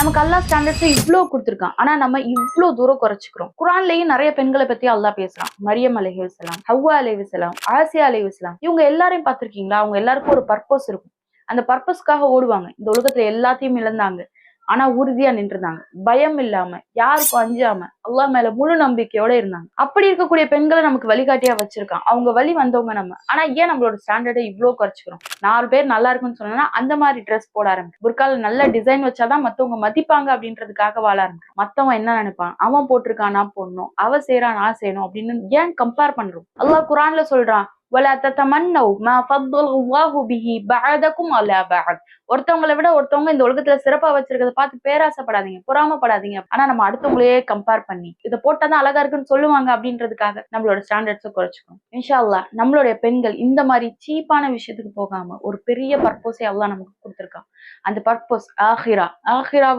நமக்கு அல்லா ஸ்டாண்டர்ட்ஸ் இவ்வளோ கொடுத்துருக்கான். ஆனா நம்ம இவ்வளோ தூரம் குறைச்சிக்கிறோம். குரான்லயும் நிறைய பெண்களை பத்தி அல்லா பேசுறான். மரியம் அலைஹிஸ்ஸலாம் ஹவ்வா அலைஹிஸ்ஸலாம் ஆசியா அலைஹிஸ்ஸலாம் இவங்க எல்லாரையும் பார்த்திருக்கீங்களா? அவங்க எல்லாருக்கும் ஒரு பர்பஸ் இருக்கும். அந்த பர்பஸ்க்காக ஓடுவாங்க. இந்த உலகத்துல எல்லாத்தையும் இழந்தாங்க. ஆனா உறுதியா நின்றுருந்தாங்க. பயம் இல்லாம யாருக்கும் அஞ்சாம அல்லா மேல முழு நம்பிக்கையோட இருந்தாங்க. அப்படி இருக்கக்கூடிய பெண்களை நமக்கு வழிகாட்டியா வச்சிருக்கான். அவங்க வழி வந்தவங்க நம்ம. ஆனா ஏன் நம்மளோட ஸ்டாண்டர்டை இவ்ளோ குறைச்சிக்கிறோம்? நாலு பேர் நல்லா இருக்குன்னு சொன்னா அந்த மாதிரி ட்ரெஸ் போட ஆரம்பிக்கும். புர்கால நல்ல டிசைன் வச்சாதான் மத்தவங்க மதிப்பாங்க அப்படின்றதுக்காக வாழ ஆரம்பிக்கும். மத்தவன் என்ன நினைப்பான்? அவன் போட்டிருக்கான் நான் போடணும். அவ செய்யறான் நான் செய்யணும் அப்படின்னு ஏன் கம்பேர் பண்றோம்? அல்லாஹ் குரான்ல சொல்றான் ولا تتمنوا ما فضل الله به بعضكم على بعض ஒருத்தவங்களை விட ஒருத்தவங்க இந்த உலகத்துல சிறப்பா வச்சிருக்கிறத பார்த்து பேராசைப்படாதீங்க பொறாமப்படாதீங்க ஆனா நம்ம அடுத்தவங்களையே கம்பேர் பண்ணி இதை போட்டாதான் அழகா இருக்குன்னு சொல்லுவாங்க அப்படின்றதுக்காக நம்மளோட ஸ்டாண்டர்ட்ஸை குறைச்சிக்கணும் இன்ஷா அல்லாஹ் நம்மளுடைய பெண்கள் இந்த மாதிரி சீப்பான விஷயத்துக்கு போகாம ஒரு பெரிய பர்பஸை அல்லாஹ் நமக்கு கொடுத்துருக்கான் அந்த பர்பஸ் ஆஹிரா ஆஹிரா